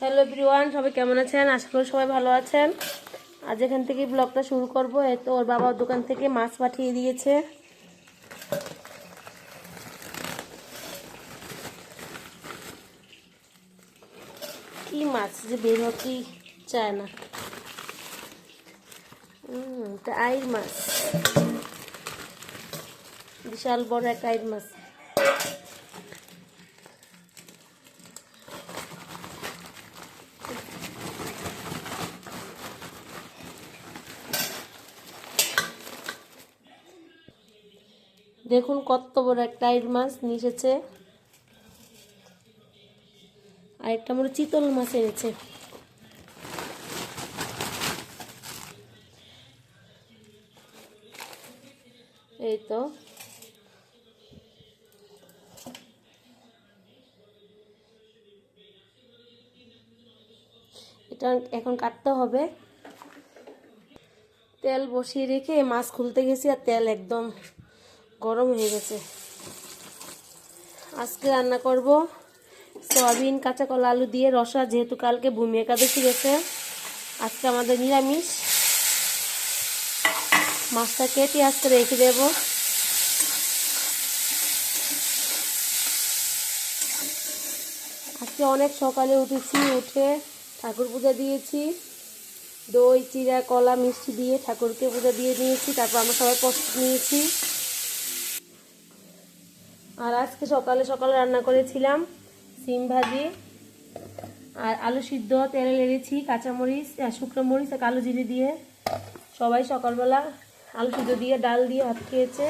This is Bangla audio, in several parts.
হ্যালো এভরিওয়ান সবাই কেমন আছেন? আশা করি সবাই ভালো আছেন। আজ এখান থেকে ব্লগটা শুরু করব। তো, ওর বাবার দোকান থেকে মাছ পাঠিয়ে দিয়েছে। কি মাছ যে বের হতেই চায় না। আইর মাছ। বিশাল বড় এক আইর মাছ। দেখুন কত বড় একটা আইর মাছ নিয়ে আর একটা মনে চিতল মাছ এনেছে। এই তো। এটা এখন কাটতে হবে। তেল বসিয়ে রেখে মাছ খুলতে গেছি আর তেল একদম গরম হয়ে গেছে। আজকে রান্না করব সয়াবিন, কাঁচা কলা, আলু দিয়ে রসা, যেহেতু কালকে ভূমি একাদশী গেছে। আজকে আমাদের নিরামিষ। মাছটা কেটে আজকে রেখে দেব। আজকে অনেক সকালে উঠেছি, উঠে ঠাকুর পূজা দিয়েছি। দই চিরা কলা, মিষ্টি দিয়ে ঠাকুরকে পূজা দিয়ে নিয়েছি। তারপর আমরা সবাই প্রস্তুত নিয়েছি। আর আজকে সকালে সকালে রান্না করেছিলাম সিম ভাজি আর আলু সিদ্ধ, তেলে লেড়েছি কাঁচামরিচ শুকনো মরিচ আর কালো জিরে দিয়ে। সবাই সকালবেলা আলু সিদ্ধ দিয়ে ডাল দিয়ে ভাত খেয়েছে।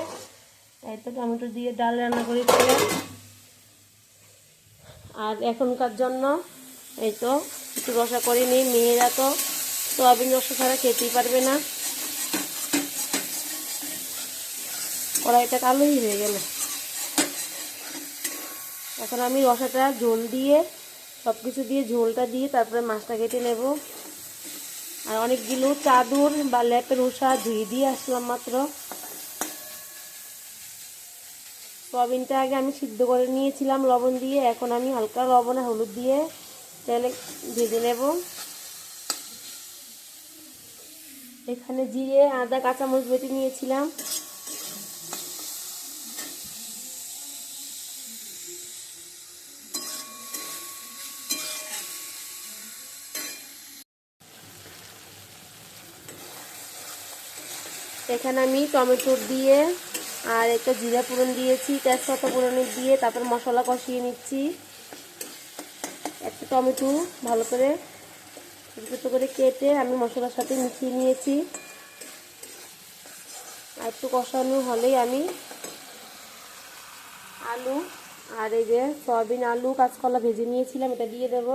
এই তো টমেটো দিয়ে ডাল রান্না করেছিলাম। আর এখনকার জন্য এই তো একটু রসা করে নিই মেয়েরা তো সোয়াবিন রসা ছাড়া খেতেই পারবে না। কড়াইটা কালোই হয়ে গেল। এখন আমি রসাটা ঝোল দিয়ে সব কিছু দিয়ে ঝোলটা দিয়ে তারপরে মাছটা কেটে নেব। আর অনেকগুলো চাদর বা ল্যাপের উষা ধুয়ে দিয়ে আসলাম মাত্র। সয়াবিনটা আগে আমি সিদ্ধ করে নিয়েছিলাম লবণ দিয়ে, এখন আমি হালকা লবণ হলুদ দিয়ে তেলে ভেজে নেব। এখানে জিরে, আদা, কাঁচামরিচ বেটে নিয়েছিলাম। এখানে আমি টমেটো দিয়ে আর একটা জিরা পুরন দিয়েছি, তেজপাতা পুরন দিয়ে, তারপর মশলা কষিয়ে নিচ্ছি। একটা টমেটো ভালো করে ছোটো ছোটো করে কেটে আমি মশলার সাথে মিশিয়ে নিয়েছি। আর একটু কষানো হলেই আমি আলু আর এই যে সয়াবিন আলু কাঁচকলা ভেজে নিয়েছিলাম, এটা দিয়ে দেবো।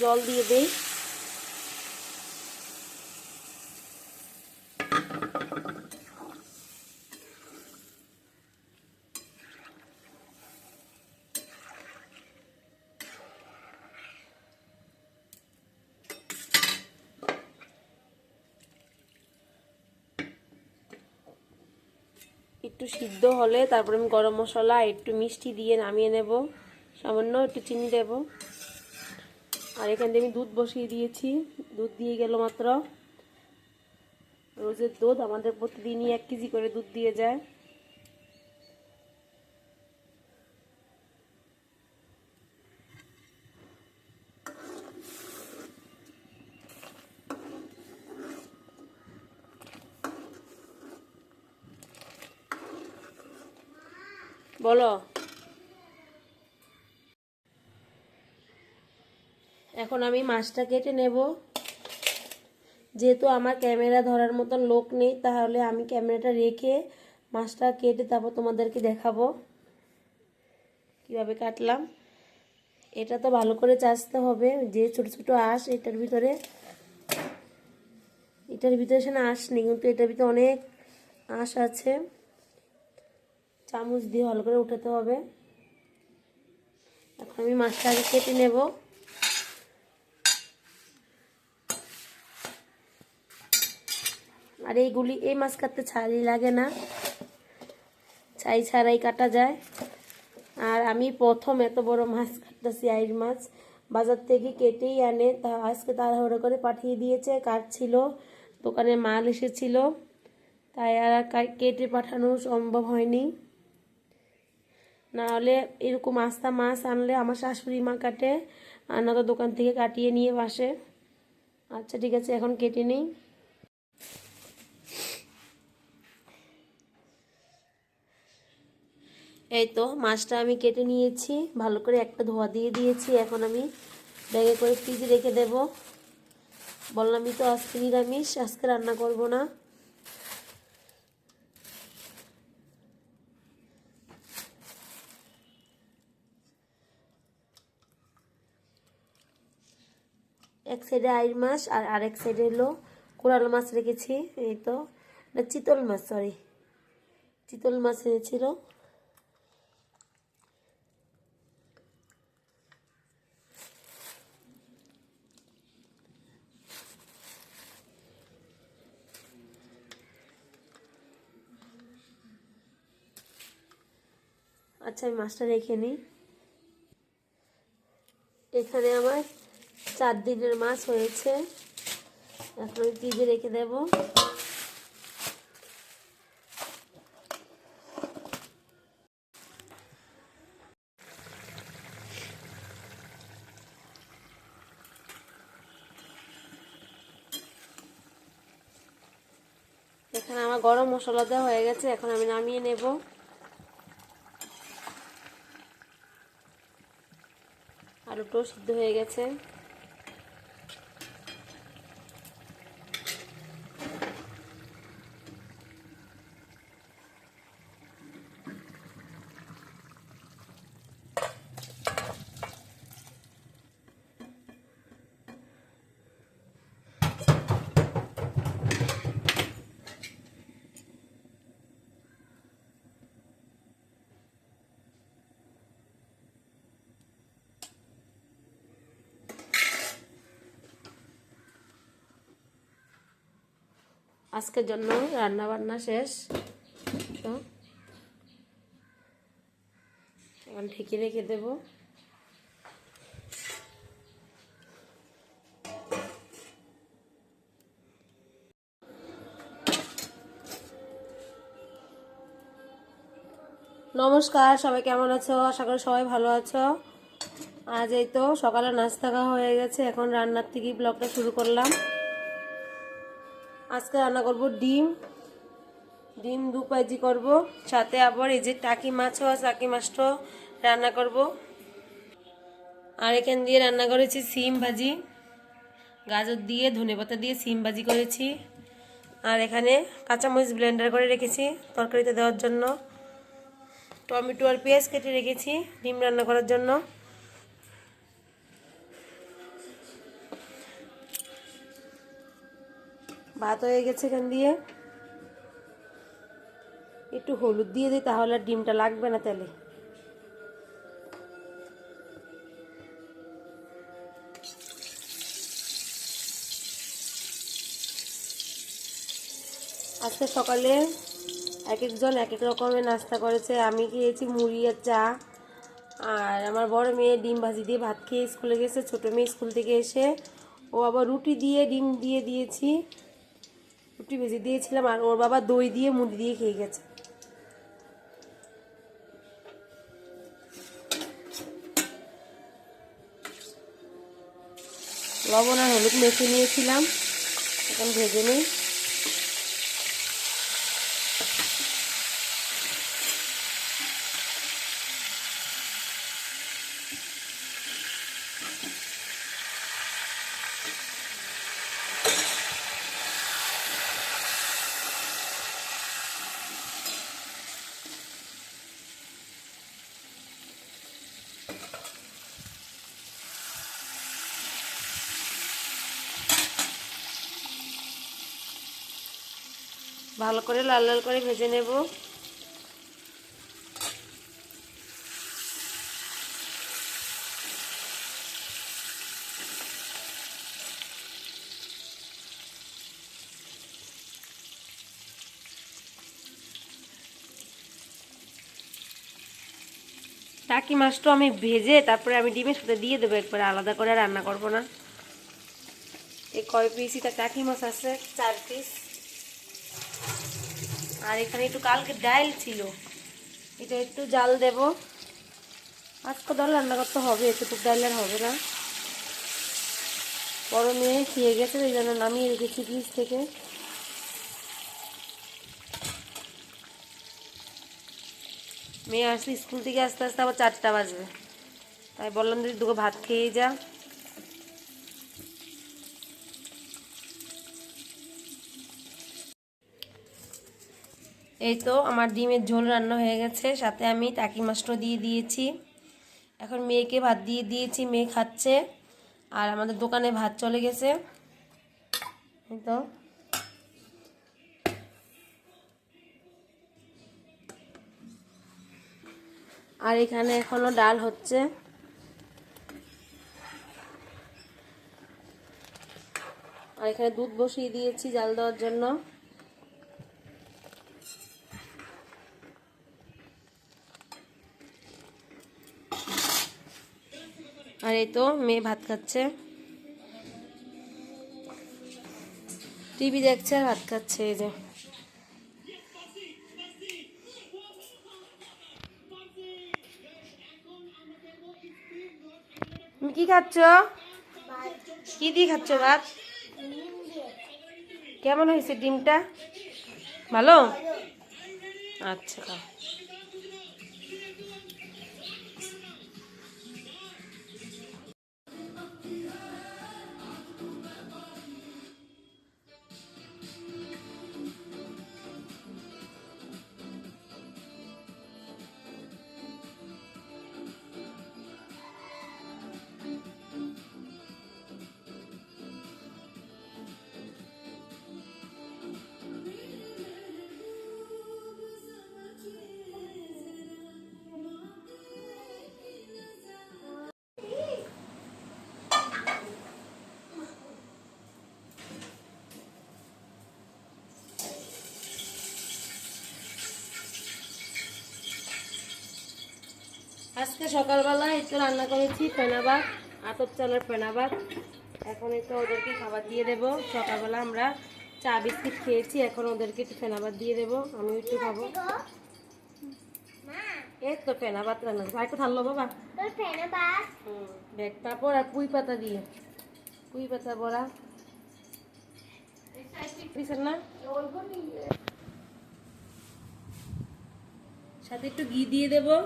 জল দিয়ে দেই। একটু সিদ্ধ হলে তারপরে আমি গরম মশলা, একটু মিষ্টি দিয়ে নামিয়ে নেব। সামান্য একটু চিনি দেব। আর এখান থেকে আমি দুধ বসিয়ে দিয়েছি। দুধ দিয়ে গেল মাত্র। রোজের দুধ আমাদের প্রতিদিনই এক কেজি করে দুধ দিয়ে যায়। বলো। এখন আমি মাছটা কেটে নেব। যেহেতু আমার ক্যামেরা ধরার মতন লোক নেই, তাহলে আমি ক্যামেরাটা রেখে মাছটা কেটে তারপর তোমাদেরকে দেখাবো। কীভাবে কাটলাম? এটা তো ভালো করে চাষতে হবে, যে ছোট ছোট আঁশ, এটার ভিতরে এটার ভিতরে সে আঁশ নেই, কিন্তু এটার ভিতরে অনেক আঁশ আছে। চামচ দিয়ে ভালো করে উঠাতে হবে। এখন আমি মাছটা আগে কেটে নেব। আর এইগুলি এই মাছ কাটতে ছাড়ি লাগে না। ছাই ছাড়াই কাটা যায়। আর আমি প্রথম এত বড় মাছ কাটতেছি আইর মাছ। বাজার থেকে কেটেই আনে। তা আজকে তাড়াহুড়ো করে পাঠিয়ে দিয়েছে, কাটছিল, দোকানে মাল এসেছিল। তাই আর কেটে পাঠানো সম্ভব হয়নি। না হলে এরকম আস্তা মাছ আনলে আমার শাশুড়ি মা কাটে। আর না তো দোকান থেকে কাটিয়ে নিয়ে বাসে। আচ্ছা ঠিক আছে, এখন কেটে নিই। এই তো মাছটা আমি কেটে নিয়েছি, ভালো করে একটা ধোয়া দিয়ে দিয়েছি, এখন আমি ব্যাগে করে ফ্রিজে রেখে দেব। বললামই তো আজকে নিরামিষ, আজকে রান্না করব না। এক সাইডে আইর মাছ আর আরেক সাইডে হলো কোরাল মাছ রেখেছি, এই তো। চিতল মাছ সরি চিতল মাছ এনেছিল। আচ্ছা আমি মাছটা রেখে নিই। এখানে আমার চার দিনের মাছ হয়েছে। এখন আমি ফ্রিজে রেখে দেব। এখানে আমার গরম মশলা দেওয়া হয়ে গেছে, এখন আমি নামিয়ে নেব। সিদ্ধ হয়ে গেছে। আজকের জন্য রান্না বান্না শেষ। তো এখন ঢেকে রেখে দেব। নমস্কার, সবাই কেমন আছো? আশা করি সবাই ভালো আছো। আজ এই তো সকালে নাস্তা খাওয়া হয়ে গেছে। এখন রান্নার থেকেই ব্লগটা শুরু করলাম। আজকে রান্না করব ডিম। ডিম দু পাইজি করব। সাথে আবার এই যে টাকি মাছও আছে, টাকি মাছটাও রান্না করব। আর এখান দিয়ে রান্না করেছি সিম ভাজি। গাজর দিয়ে ধনেপাতা দিয়ে সিম ভাজি করেছি। আর এখানে কাঁচামরিচ ব্লেন্ডার করে রেখেছি তরকারিতে দেওয়ার জন্য। টমেটো আর পেঁয়াজ কেটে রেখেছি ডিম রান্না করার জন্য। ভাত হয়ে গেছে এখান দিয়ে। একটু হলুদ দিয়ে দিই, তাহলে ডিমটা লাগবে না তেলে। আজকে সকালে এক একজন এক এক রকমের নাস্তা করেছে। আমি খেয়েছি মুড়ি আর চা। আর আমার বড় মেয়ে ডিম ভাজি দিয়ে ভাত খেয়ে স্কুলে গেছে, ছোটো মেয়ে স্কুল থেকে এসে ও আবার রুটি দিয়ে, ডিম দিয়ে দিয়েছি। রুটি ভেজে দিয়েছিলাম আর ওর বাবা দই দিয়ে মুড়ি দিয়ে খেয়ে গেছে। লবণ আর হলুদ মেখে নিয়েছিলাম, এখন ভেজে নিই। ভালো করে লাল লাল করে ভেজে নেব। টাকি মাছটা আমি ভেজে তারপরে আমি ডিমের সাথে দিয়ে দেবো একবারে আলাদা করে রান্না করব না। এই কয় পিসই তা টাকি মাছ আছে? চার পিস আর এখানে একটু কালকে ডাল ছিল। এটা একটু জাল দেব। আজকে ডাল রান্না করতে হবে, এতটুকু ডাল আর হবে না। বড় মেয়ে খেয়ে গেছে, ওই জন্য নামিয়ে রেখেছি ফ্রিজ থেকে। মেয়ে আসলে স্কুল থেকে, আস্তে আস্তে আবার চারটা বাজবে। তাই বললাম যদি দুটো ভাত খেয়ে যা। এই তো আমার ডিমের ঝোল রান্না হয়ে গেছে, সাথে আমি টাকি মাছটা দিয়ে দিয়েছি। এখন মেয়েকে ভাত দিয়ে দিয়েছি, মেয়ে খাচ্ছে। আর আমাদের দোকানে ভাত চলে গেছে। এই তো। আর এখানে এখনও ডাল হচ্ছে। আর এখানে দুধ বসিয়ে দিয়েছি জাল দেওয়ার জন্য। আর এই তো মেয়ে ভাত খাচ্ছে। টিভি দেখছে আর ভাত খাচ্ছে এই যে। তুমি কি খাচ্ছ? কি দিয়ে খাচ্ছ ভাত? কেমন হয়েছে ডিমটা? ভালো? আচ্ছা আজকে সকালবেলা একটু রান্না করেছি ফেনাবাদ আতপ চালের ফেনাবাদ। এখন একটু ওদেরকে খাবার দিয়ে দেব। সকালবেলা আমরা চা বিস্কিট খেয়েছি এখন ওদেরকে একটু ফেনাবাদ দিয়ে দেবো। আমি একটু খাব। এই তো ফেনাবাদ রান্না করব। একটু থাকল বাবা। ব্যাগ পাপড় আর পুঁই পাতা দিয়ে। পুঁই পাতা বড়া। না? সাথে একটু ঘি দিয়ে দেবো।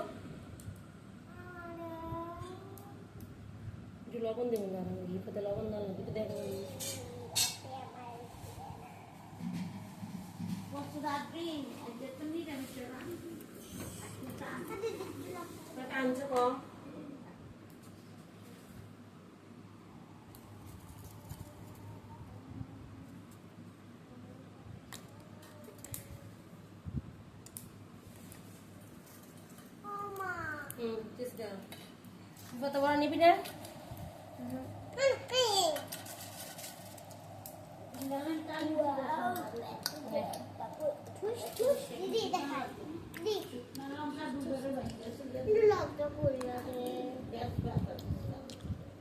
একটু লবণ দেবো না ঘি পাতা লবণ না লাগবে একটু দেখো আনছো কম হুম ঠিক আছে পাতা বড়া নিবি না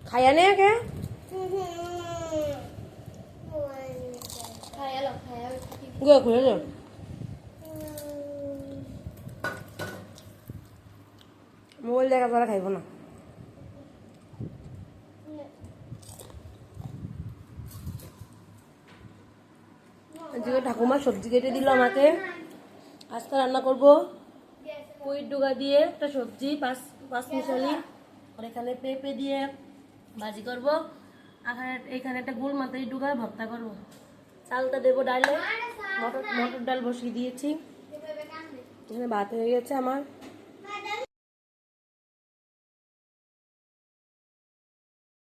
খাইয়া নে কে? গো খুলে যাও। মোবাইল দেখা তারা খাইব না। আজকে ঠাকুমা সবজি কেটে দিল আমাকে। আজকে রান্না করব পুঁইর ডুগা দিয়ে একটা সবজি, পাঁচ পাঁচ মিশালি। আর এখানে পেঁপে দিয়ে ভাজি করব। এখানে এখানে একটা গোল মাথায় ডুগা ভর্তা করব। চালটা দেবো ডালে। মটর মটর ডাল বসিয়ে দিয়েছি। এখানে ভাত হয়ে গেছে আমার।